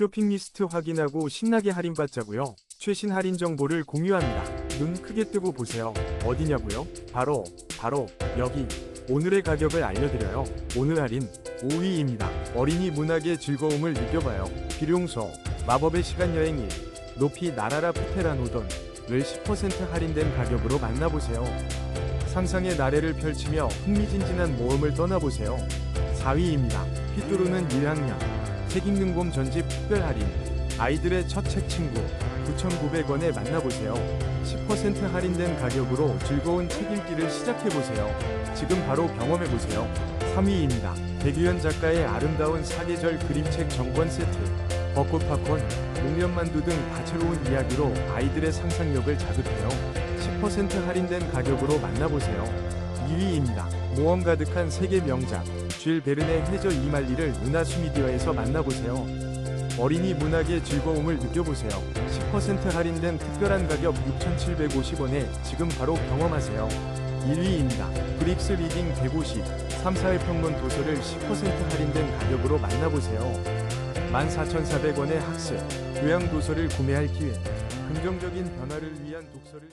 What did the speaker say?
쇼핑 리스트 확인하고 신나게 할인받자고요. 최신 할인 정보를 공유합니다. 눈 크게 뜨고 보세요. 어디냐고요? 바로 바로 여기. 오늘의 가격을 알려드려요. 오늘 할인 5위입니다. 어린이 문학의 즐거움을 느껴봐요. 비룡소 마법의 시간 여행이 높이 나라라 푸테라노돈 을 10% 할인된 가격으로 만나보세요. 상상의 나래를 펼치며 흥미진진한 모험을 떠나보세요. 4위입니다. 휘뚜루는 1학년 책 읽는 곰 전집 특별 할인 아이들의 첫 책 친구 9,900원에 만나보세요. 10% 할인된 가격으로 즐거운 책 읽기를 시작해보세요. 지금 바로 경험해보세요. 3위입니다. 백유현 작가의 아름다운 사계절 그림책 정권 세트 벚꽃 팝콘, 목련만두 등 다채로운 이야기로 아이들의 상상력을 자극해요. 10% 할인된 가격으로 만나보세요. 2위입니다. 모험 가득한 세계 명작 쥘 베른의 해저 이말리를 문화수미디어에서 만나보세요. 어린이 문학의 즐거움을 느껴보세요. 10% 할인된 특별한 가격 6,750원에 지금 바로 경험하세요. 1위입니다. 브릭스 리딩 150, 3, 4회 평론 도서를 10% 할인된 가격으로 만나보세요. 14,400원의 학습, 교양 도서를 구매할 기회, 긍정적인 변화를 위한 독서를